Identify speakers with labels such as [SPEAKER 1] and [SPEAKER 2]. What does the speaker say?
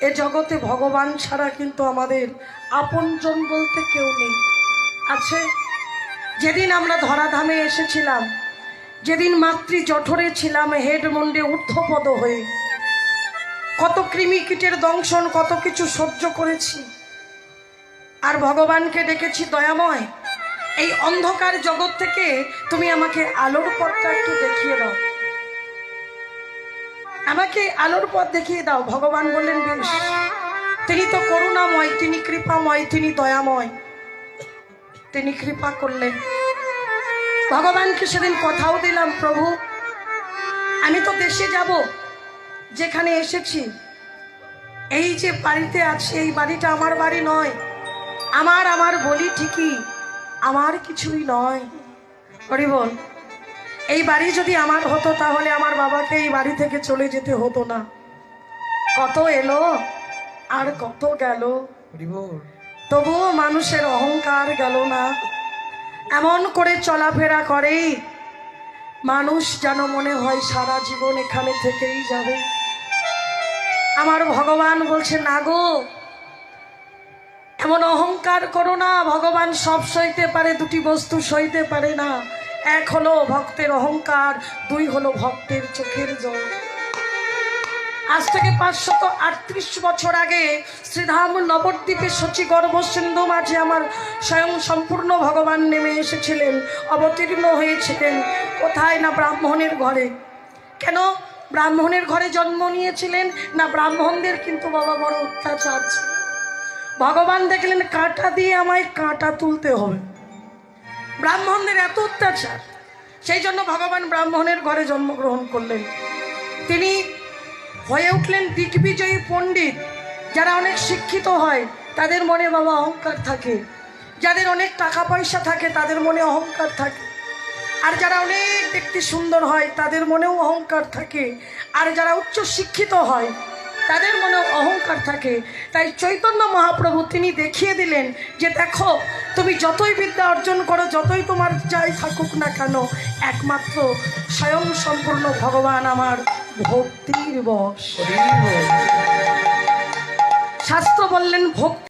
[SPEAKER 1] এ জগতে ভগবান ছাড়া কিন্তু আমাদের আপনজন বলতে কেউ নেই। আছে? যেদিন আমরা ধরাধামে এসেছিলাম, যেদিন মাতৃ জঠরে ছিলাম, হেড মন্ডে ঊর্ধ্বপদ হয়ে। কত কৃমি কীটের দংশন, কত কিছু সহ্য করেছি। আর ভগবানকে ডেকেছি, দয়াময়, এই অন্ধকার জগৎ থেকে তুমি আমাকে আলোর পথটা একটু দেখিয়ে দাও। আমাকে আলোর পথ দেখিয়ে দাও, ভগবান বললেন, বেশ। তিনি তো করুণাময়, তিনি কৃপাময়, তিনি দয়াময়। তিনি কৃপা করলেন। ভগবানকে সেদিন কথাও দিলাম, প্রভু, আমি তো দেশে যাব, যেখানে এসেছি। এই যে বাড়িতে আছি, এই বাড়িটা আমার বাড়ি নয়। আমার আমার বলি ঠিকই, আমার কিছুই নয়। হরি বল। এই বাড়ি যদি আমার হতো তাহলে আমার বাবাকে এই বাড়ি থেকে চলে যেতে হতো না। কত এলো আর কত গেল। তবুও মানুষের অহংকার গেল না। এমন করে চলাফেরা করে মানুষ যেন মনে হয় সারা জীবন এখানে থেকেই যাবে। আমার ভগবান বলছে না গো এমন অহংকার করো না। ভগবান সব সইতে পারে দুটি বস্তু সইতে পারে না। এক হলো ভক্তের অহংকার, দুই হলো ভক্তের চোখের জল। আজ থেকে পাঁচশত আটত্রিশ বছর আগে শ্রীধাম নবদ্বীপে সচি গর্ভ সিন্ধু মাঝে আমার স্বয়ং সম্পূর্ণ ভগবান নেমে এসেছিলেন, অবতীর্ণ হয়েছিলেন। কোথায় না ব্রাহ্মণের ঘরে? কেন? ব্রাহ্মণের ঘরে জন্ম নিয়েছিলেন না ব্রাহ্মণদের কিন্তু বাবা বড় অত্যাচার ছিল? ভগবান দেখলেন কাঁটা দিয়ে আমায় কাঁটা তুলতে হবে। ব্রাহ্মণদের এত অত্যাচার। সেই জন্য ভগবান ব্রাহ্মণের ঘরে জন্মগ্রহণ করলেন। তিনি হয়ে উঠলেন দিগ্বিজয়ী পণ্ডিত, যারা অনেক শিক্ষিত হয়, তাদের মনে বাবা অহংকার থাকে। যাদের অনেক টাকা পয়সা থাকে, তাদের মনে অহংকার থাকে। আর যারা অনেক দেখতে সুন্দর হয়, তাদের মনেও অহংকার থাকে। আর যারা উচ্চ শিক্ষিত হয় তাদের মনেও অহংকার থাকে। তাই চৈতন্য মহাপ্রভু তিনি দেখিয়ে দিলেন যে দেখো তুমি যতই বিদ্যা অর্জন করো যতই তোমার যাই থাকুক না কেন একমাত্র স্বয়ং সম্পূর্ণ ভগবান আমার ভক্তির বস শাস্ত্র বললেন ভক্তি